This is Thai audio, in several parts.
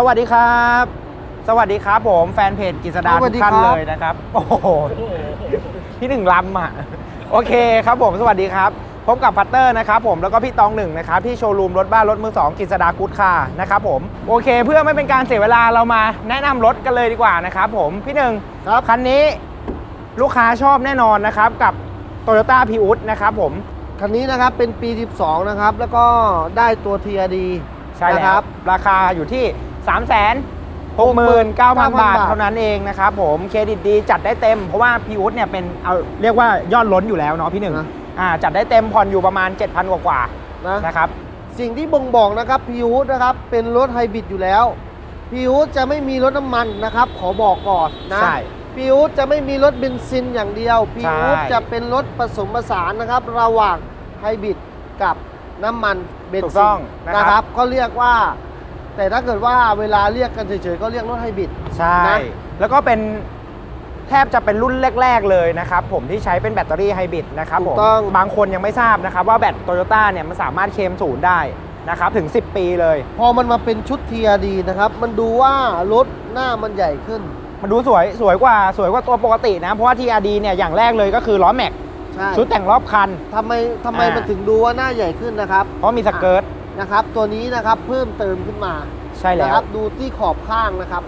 สวัสดีครับ สวัสดีครับผมแฟนเพจกิษดาสวัทุสกดีท่านครับ เลยนะครับ โอ้โหพี่หนึ่งลำอะ โอเคครับผมสวัสดีครับ พบกับพัตเตอร์นะครับผมแล้วก็พี่ตองหนึ่งนะครับที่โชว์รูมรถบ้านรถมือสองกิษดากูดคาร์นะครับผมโอเค เพื่อไม่เป็นการเสียเวลาเรามาแนะนำรถกันเลยดีกว่านะครับผมพี่หนึ่งครับคันนี้ลูกค้าชอบแน่นอนนะครับกับ Toyota p ิอุนะครับผม คันนี้นะครับเป็นปี 12 นะครับ แล้วก็ได้ตัว TRD ใช่นะแล้ควรับราคาอยู่ที่ 3 6 9 0 0 0 0บาทบาทเท่านั้นเองนะครับผมเครดิตดีจัดได้เต็ม เพราะว่าพีอุดเนี่ยเป็นเอาเรียกว่ายอดล้นอยู่แล้วเนาะพี่หนึ่งนะ อ่าจัดได้เต็มผ่อนอยู่ประมาณ 7,000 กว่ากว่านะ ๆนะครับ สิ่งที่บ่งบอกนะครับพีฮูดนะครับเป็นรถไฮบริดอยู่แล้วพีฮูดจะไม่มีรถน้ำมันนะครับ ขอบอกก่อนนะใช่ พีฮูดจะไม่มีรถเบนซินอย่างเดียวพีฮูดใช่ จะเป็นรถผสมผสานนะครับ ระหว่างไฮบริดกับน้ำมันเบนถูกซิต้อนงนะนะคครัรับ บ ก็เรียกว่า แต่ถ้าเกิดว่าเวลาเรียกกันเฉยๆก็เรียกรถไฮบริด ใช่ นะ แล้วก็เป็นแทบจะเป็นรุ่นแรก ๆ เลยนะครับผมที่ใช้เป็นแบตเตอรี่ไฮบริดนะครับผมถูกต้อง บางคนยังไม่ทราบนะครับว่าแบตโตโยต้าเนี่ยมันสามารถเคลมศูนย์ได้นะครับถึง 10 ปีเลย พอมันมาเป็นชุด TRD นะครับ มันดูว่ารถหน้ามันใหญ่ขึ้น มันดูสวยสวยกว่าสวยกว่าตัวปกตินะ เพราะว่า TRD เนี่ยอย่างแรกเลยก็คือล้อแม็ก ใช่ชุดแต่งรอบคัน ทำไมทำไมอ่ามั มันถึงดูว่าหน้าใหญ่ขึ้นนะครับ เพราะมีสเกิร์ต นะครับ ตัวนี้นะครับเพิ่มเติมขึ้นมาใช่แล้นะวครับ ดูที่ขอบข้างนะครับ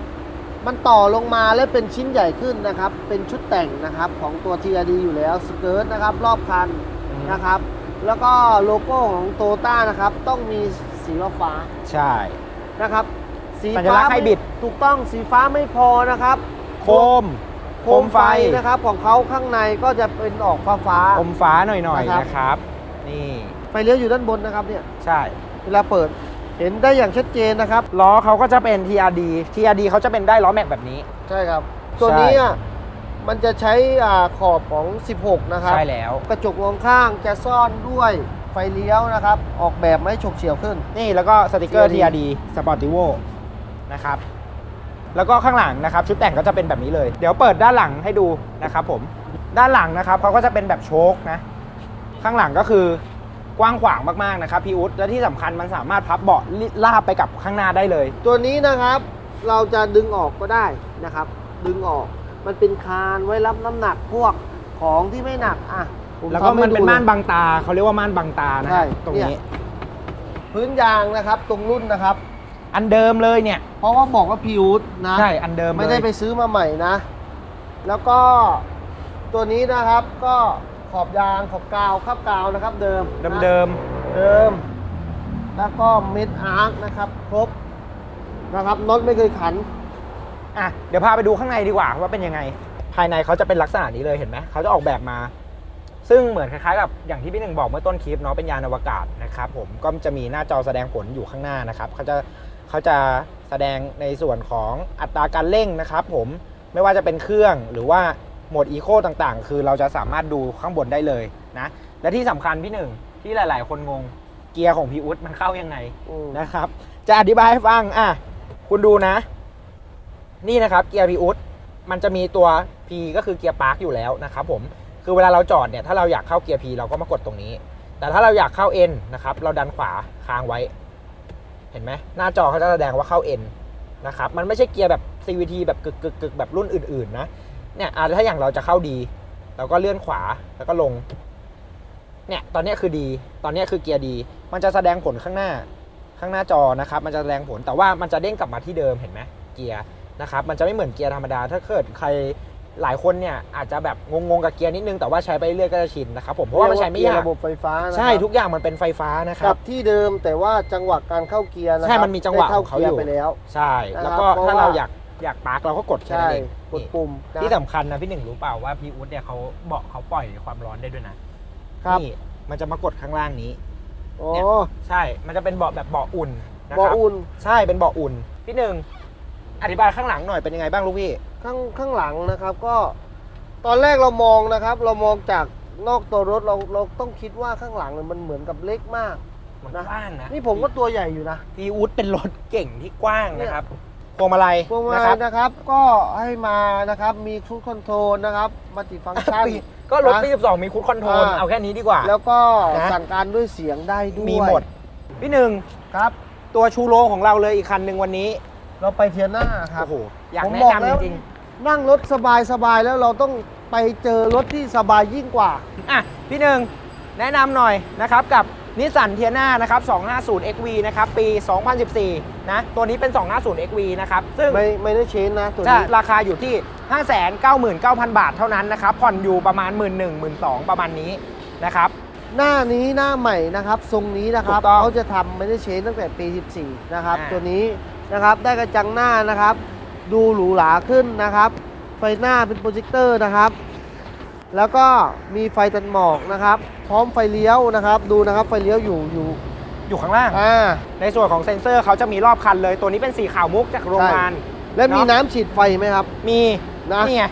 มันต่อลงมาและเป็นชิ้นใหญ่ขึ้นนะครับ เป็นชุดแต่งนะครับของตัว TRD อยู่แล้วสเกิร์ตนะครับ รอบคันอืมนะครับ แล้วก็โลโก้ของโตต้านะครับ ต้องมีสีฟ้าใช่ๆนะครับ สีสัญลัฟ้ากษณ์ไฮบริด ถูกต้องสีฟ้าไม่พอนะครับ โคม โคมไฟนะครับ ของเขาข้างในก็จะเป็นออกฟ้าฟ้าโคมฟ้าหน่อยๆนะครับนะครับ นี่ ไฟเลี้ยวอยู่ด้านบนนะครับเนี่ย ใช่ เวลาเปิดเห็นได้อย่างชัดเจนนะครับ ล้อเขาก็จะเป็น TRD TRD เขาจะเป็นได้ล้อแม็กแบบนี้ ใช่ครับ ตัวนี้อะมันจะใช้อ่าขอบของ 16 นะครับ ใช่แล้ว กระจกมองข้างจะซ่อนด้วยไฟเลี้ยวนะครับ ออกแบบไม่ฉกเฉี่ยวขึ้น นี่แล้วก็สติกเกอร์ TRD TRD Sportivo นะครับ แล้วก็ข้างหลังนะครับ ชุดแต่งก็จะเป็นแบบนี้เลย เดี๋ยวเปิดด้านหลังให้ดูนะครับผม ด้านหลังนะครับเขาก็จะเป็นแบบโชคนะ ข้างหลังก็คือ กว้างขวางมากๆนะครับพี่อุ๊ดและที่สำคัญมันสามารถพับเบาะลาบไปกับข้างหน้าได้เลย ตัวนี้นะครับเราจะดึงออกก็ได้นะครับ ดึงออกมันเป็นคานไว้รับน้ำหนักพวกของที่ไม่หนักอะผแล้วก็ทำให้มันเป็นดูม่านลย บังตาเขาเรียกว่าม่านบังตานะใช่ ฮะตรงเนี่นี้ยพื้นยางนะครับ ตรงรุ่นนะครับ อันเดิมเลยเนี่ย เพราะว่าบอกว่าพิวนะใช่อันเดิมไม่เลยได้ไปซื้อมาใหม่นะ แล้วก็ตัวนี้นะครับก็ ขอบยางขอบกาวครอบกาวนะครับเดิมเดิมนะเดิมเดิม แล้วก็เม็ดอาร์คนะครับครบนะครับน็อตไม่เคยขันๆอะเดี๋ยวพาไปดูข้างในดีกว่าว่าเป็นยังไง ภายในเขาจะเป็นลักษณะนี้เลยเห็นไหมเขาจะออกแบบมา ซึ่งเหมือนคล้ายๆกับอย่างที่พี่หนึ่งบอกเมื่อต้นคลิปเนาะเป็นยานอวกาศนะครับผมก็จะมีหน้าจอแสดงผลอยู่ข้างหน้านะครับเขาจะเขาจะแสดงในส่วนของอัตราการเร่งนะครับ ผมไม่ว่าจะเป็นเครื่องหรือว่า โหมดอีโคต่างๆ คือเราจะสามารถดูข้างบนได้เลยนะ และที่สำคัญพี่หนึ่งที่หลายๆ คนงงเกียร์ของพี่อุ๊ดมันเข้ายังไงอืมนะครับ จะอธิบายให้ฟังอะคุณดูนะ นี่นะครับเกียร์พีอุดมันจะมีตัว P ก็คือเกียร์ปาร์คอยู่แล้วนะครับผมคือเวลาเราจอดเนี่ยถ้าเราอยากเข้าเกียร์ P เราก็มากดตรงนี้ แต่ถ้าเราอยากเข้า N นะครับเราดันขวาค้างไว้ เห็นไหมหน้าจอเขาจะแสดงว่าเข้า N นะครับมันไม่ใช่เกียร์แบบ CVT แบบกึกกึกกึกแบบรุ่นอื่นๆนะ เนี่ยอะถ้าอย่างเราจะเข้าดี เราก็เลื่อนขวาแล้วก็ลง เนี่ยตอนเนี้ยคือดี ตอนเนี้ยคือเกียร์ดี มันจะแสดงผลข้างหน้าข้างหน้าจอนะครับ มันจะแสดงผลแต่ว่ามันจะเด้งกลับมาที่เดิมเห็นไหมเกียร์นะครับมันจะไม่เหมือนเกียร์ธรรมดา ถ้าเกิดใครหลายคนเนี่ยอาจจะแบบงงๆกับเกียร์นิดนึงแต่ว่าใช้ไปเรื่อยก็จะชินนะครับผมเพราะว่ามันใช้ไม่ยากระบบไฟฟ้านะครับใช่ทุกอย่างมันเป็นไฟฟ้านะคกรัลับบที่เดิมแต่ว่าจังหวะการเข้าเกียร์นะครัใช่มันมีจังหวะได้เข้าของเขาเกียอยู่ร์ไปแล้ว ใช่นะครับแล้วก็เพราะถ้าว่าเราอยาก อยากปาร์กเราก็กดแค่ใช่นั้นเองกดนี่ปุ่มนะที่สำคัญนะพี่หนึ่งรู้เปล่าว่าพี่อุ๊ดเนี่ยเขาเบาะเขาปล่อยความร้อนได้ด้วยนะครับนี่มันจะมากดข้างล่างนี้ โอ้เนี่ยใช่ มันจะเป็นเบาะแบบเบาะอุ่นนะบอครับอุ่น ใช่เป็นเบาะอุ่น พี่หนึ่งอธิบายข้างหลังหน่อยเป็นยังไงบ้างลูกพี่ ข้างข้างหลังนะครับก็ตอนแรกเรามองนะครับ เรามองจากนอกตัวรถเราเราต้องคิดว่าข้างหลังเนี่ยมันเหมือนกับเล็กมาก มันนะ กว้างนะนี่ผมก็ตัวใหญ่อยู่นะ พี่อุ๊ดเป็นรถเก่งที่กว้างนะครับ พวงมาลัยพวงมานะคลัรัยนะครับ ก็ให้มานะครับมีครูคอนโทรลนะครับมัลติฟังก์ชันปีก็รถนะปี12มีคูดคอนโทรลอ่า เอาแค่นี้ดีกว่า แล้วก็นะ สั่งการด้วยเสียงได้ด้วยมีหมด พี่หนึ่งครับตัวชูโรงของเราเลยอีกคันหนึ่งวันนี้เราไปเทียน่าครับ โอ้โหอยากผมแนะบอกนำแล้วจริงนั่งรถสบายสบายๆแล้วเราต้องไปเจอรถที่สบายยิ่งกว่า ๆอะพี่หนึ่งแนะนำหน่อยนะครับกับ นิสสันเทียนานะครับ 250 XV นะครับ ปี 2014 นะ ตัวนี้เป็น 250 XV นะครับ ซึ่งไม่ไม่ได้เชนนะ ตัวจะนี้ราคาอยู่ที่ 599,000 บาทเท่านั้นนะครับ ผ่อนอยู่ประมาณ 1 1 0 0 0 2ประมาณนี้นะครับ หน้านี้หน้าใหม่นะครับ ทรงนี้นะครับถูกต้องเขาจะทำไม่ได้เชนตั้งแต่ปี 14 นะครับ อ่า ตัวนี้นะครับได้กระจังหน้านะครับ ดูหรูหราขึ้นนะครับ ไฟหน้าเป็นโปรเจคเตอร์นะครับ แล้วก็มีไฟตันหมอกนะครับ พร้อมไฟเลี้ยวนะครับ ดูนะครับไฟเลี้ยวอยู่อยู่อยู่ข้างล่าง อ่าในส่วนของเซ็นเซอร์เขาจะมีรอบคันเลย ตัวนี้เป็นสีขาวมุกจากโรงงาน และมีเนอะน้ำฉีดไฟไหมครับ มีนะนี่ไง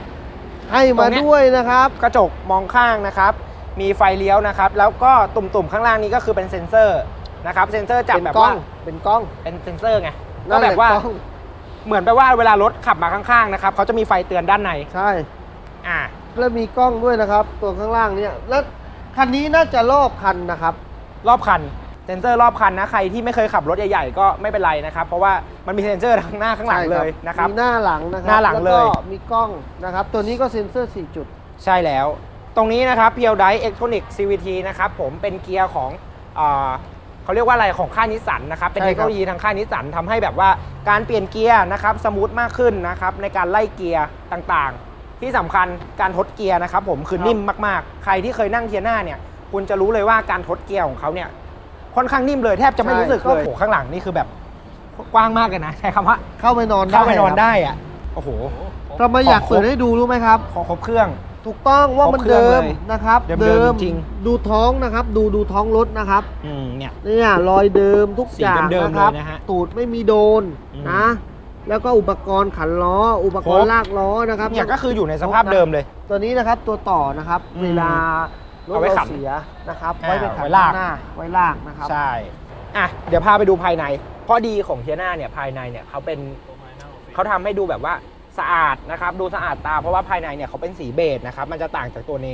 ให้ตรมางเนี้ยด้วยนะครับ กระจกมองข้างนะครับ มีไฟเลี้ยวนะครับ แล้วก็ตุ่มๆข้างล่างนี้ก็คือเป็นเซ็นเซอร์นะครับ เซ็นเซอร์จับเป็นแบบกล้อว่างเป็นกล้องเป็นเซ็นเซอร์ไงก็นั่นแบหละบว่ากล้องเหมือนแปลว่าเวลารถขับมาข้างๆนะครับเขาจะมีไฟเตือนด้านในใช่ อ่า แล้วมีกล้องด้วยนะครับ ตัวข้างล่างเนี่ยแล้วคันนี้น่าจะรอบคันนะครับ รอบคัน เซ็นเซอร์รอบคันนะ ใครที่ไม่เคยขับรถใหญ่ๆ ก็ไม่เป็นไรนะครับ เพราะว่ามันมีเซ็นเซอร์ทั้งหน้าข้างหลังใช่เลยนะครับ มีหน้าหลังนะครัหน้าหลังเลยแวก็มีกล้องนะครับ ตัวนี้ก็เซ็นเซอร์ 4 จุด ใช่แล้ว ตรงนี้นะครับเพียวไดเอ็กทรอนิก CVT นะครับผมเป็นเกียร์ของเออเขาเรียกว่าอะไรของค่ายนิสสันนะครับ เป็นใช่เทครับคโนโลยีทางค่ายนิสสันทำให้แบบว่าการเปลี่ยนเกียร์นะครับสมูทมากขึ้นนะครับในการไล่เกียร์ต่างๆ ที่สำคัญการทดเกียร์นะครับผมคือนิ่มมากๆ ใครที่เคยนั่งเทียน่าเนี่ยคุณจะรู้เลยว่าการทดเกียร์ของเขาเนี่ยค่อนข้างนิ่มเลยแทบจะไม่รู้สึกเลยโอ้โหข้างหลังนี่คือแบบกว้างมากเลยนะใช้คำว่าเข้าไปนอนได้เข้าไปนอนครับได้อะโอ้โหทำไมอยากของครบเปิดให้ดูรู้ไหมครับของครบเครื่อง ถูกต้องว่ามันครบเครื่องเดิมเลยนะครับเดิมๆจริงดูท้องนะครับ ดูดูท้องรถนะครับอืมเนี่ยเนี่ยรอยเดิมทุกสีอย่างเดิมๆนะครับเลยนะฮะตูดไม่มีโดนอืมนะ แล้วก็อุปกรณ์ขันล้อ อุปกรครณ์บ ลากล้อนะครับเนี่ยก็คืออยู่ในสภาพเดิมเลย ตัวนี้นะครับตัวต่อนะครับอืมเวลารถเอาไว้เราขันเสียนะครับอ่าไว้ไปขันไว้ลาก ข้งหน้าไว้ลากนะครับ ใช่ อะ เดี๋ยวพาไปดูภายใน ข้อดีของเทียน่าเนี่ยภายในเนี่ยเขาเป็นเขาทำให้ดูแบบว่าสะอาดนะครับ ดูสะอาดตาเพราะว่าภายในเนี่ยเขาเป็นสีเบจนะครับ มันจะต่างจากตัวเน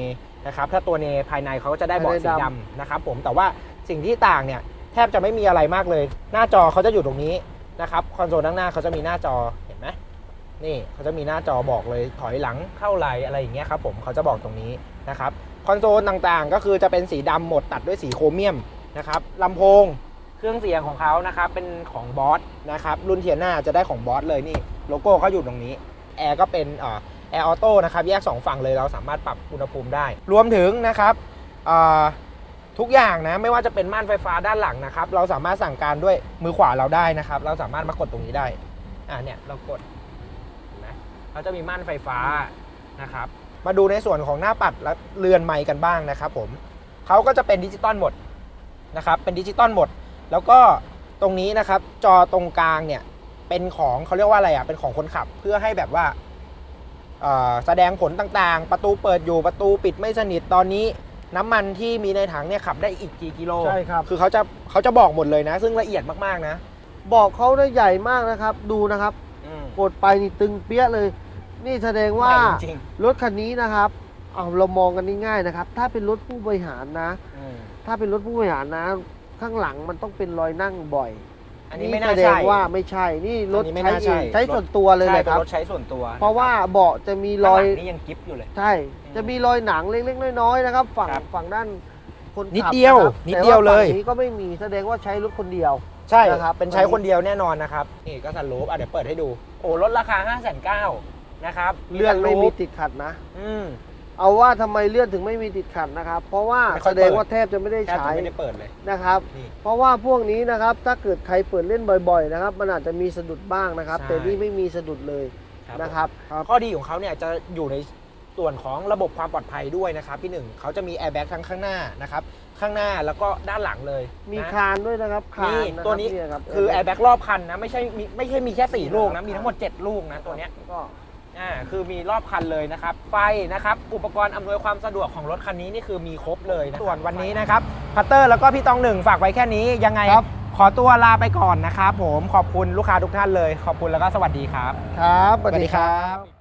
นะครับ ถ้าตัวเนภายในเขาก็จะได้เบาะสีดำนะครับผม แต่ว่าสิ่งที่ต่างเนี่ยแทบจะไม่มีอะไรมากเลย หน้าจอเขาจะอยู่ตรงนี้ นะครับคอนโซลด้านหน้าเขาจะมีหน้าจอเห็นไหมนี่เขาจะมีหน้าจอบอกเลยถอยหลังเข้าไหลอะไรอย่างเงี้ยครับผมเขาจะบอกตรงนี้นะครับคอนโซลต่างๆ ก็คือจะเป็นสีดำหมดตัดด้วยสีโครเมียมนะครับลำโพงเครื่องเสียงของเขานะครับเป็นของบอสนะครับรุ่นเทียน่าจะได้ของบอสเลยนี่โลโก้เขาอยู่ตรงนี้แอร์ก็เป็นแอร์ออโต้นะครับแยก 2 ฝั่งเลยเราสามารถปรับอุณหภูมิได้ รวมถึงนะครับ ทุกอย่างนะไม่ว่าจะเป็นม่านไฟฟ้าด้านหลังนะครับ เราสามารถสั่งการด้วยมือขวาเราได้นะครับ เราสามารถมากดตรงนี้ได้อ่าเนี่ยเรากดนไหมเขาจะมีม่านไฟฟ้านะครับ มาดูในส่วนของหน้าปัดและเรือนไมค์กันบ้างนะครับ ผมเขาก็จะเป็นดิจิตอลหมดนะครับ เป็นดิจิตอลหมด แล้วก็ตรงนี้นะครับ จอตรงกลางเนี่ยเป็นของเขาเรียกว่าอะไรอะเป็นของคนขับเพื่อให้แบบว่าแสดงผลต่างๆ ประตูเปิดอยู่ประตูปิดไม่สนิทตอนนี้ น้ำมันที่มีในถังเนี่ยขับได้อีกกี่กิโลใช่ครับ คือเขาจะเขาจะบอกหมดเลยนะ ซึ่งละเอียดมากๆนะบอกเขาได้ใหญ่มากนะครับ ดูนะครับ อืม กดไปนี่ตึงเปี้ยเลย นี่แสดงว่าใหญ่จริง รถคันนี้นะครับเอาเรามองกันง่ายๆนะครับ ถ้าเป็นรถผู้บริหารนะๆอืมถ้าเป็นรถผู้บริหารนะ ข้างหลังมันต้องเป็นรอยนั่งบ่อย อันนี้ไม่น่าแสดงใช่ ว่าไม่ใช่ นี่รถอันนี้ไม่ใช้น่าเอใช่งใช้ส่วนตัวเลยใช่นะเป็คนรับรถใช้ส่วนตัวเพราะว่าเบาะจะมีรข้างอหยลังนี่ยังกิฟอยู่เลย ใช่ จะมีรอยหนังเล็กๆน้อยๆนะครับ ฝั่งครับฝั่งด้านคนขับนิดเดียวะครับนิดเดียวแต่าเลยฝั่งนี้ก็ไม่มีแสดงว่าใช้รถคนเดียว ใช่นะครับ เป็นใช้คนเดียวแน่นอนนะครับนี่ก็สันลูปอะเดี๋ยวเปิดให้ดู โอ้ลดราคา5 9 0 0 0นะครับเลื่อนไม่มีติดติดขัดนะ อืม เอาว่าทำไมเลื่อนถึงไม่มีติดขัดนะครับ เพราะว่าไม่ค่แสอยดเปิงดว่าแทบจะไม่ได้แทบใช้จะไม่ได้เปิดเลย นะครับ นี่เพราะว่าพวกนี้นะครับ ถ้าเกิดใครเปิดเล่นบ่อยๆนะครับ มันอาจจะมีสะดุดบ้างนะครับ ใช่ แต่นี่ไม่มีสะดุดเลยครับนะครับครับ ข้อดีของเขาเนี่ยจะอยู่ในส่วนของระบบความปลอดภัยด้วยนะครับพี่หนึ่งเขาจะมีแอร์แบ็กทั้งข้างหน้านะครับ ข้างหน้าแล้วก็ด้านหลังเลยมีนะ คานด้วยนะครับคานนี่นะครับตัวนี้เยครับ คือแอร์แบ็กรอบคันนะ ไม่ใช่มีไม่ใช่มีแค่สี่ลูกนะ มีทั้งหมด 7 ลูกนะ ตัวเนี้ย ก็ อ่าคือมีรอบคันเลยนะครับ ไฟนะครับอุปกรณ์อำนวยความสะดวกของรถคันนี้นี่คือมีครบเลยนะส่วนวันนี้นะครับพัตเตอร์แล้วก็พี่ตองหนึ่งฝากไว้แค่นี้ยังไงครับ ขอตัวลาไปก่อนนะครับผมขอบคุณลูกค้าทุกท่านเลย ขอบคุณแล้วก็สวัสดีครับ ครับ สวัสดีครับ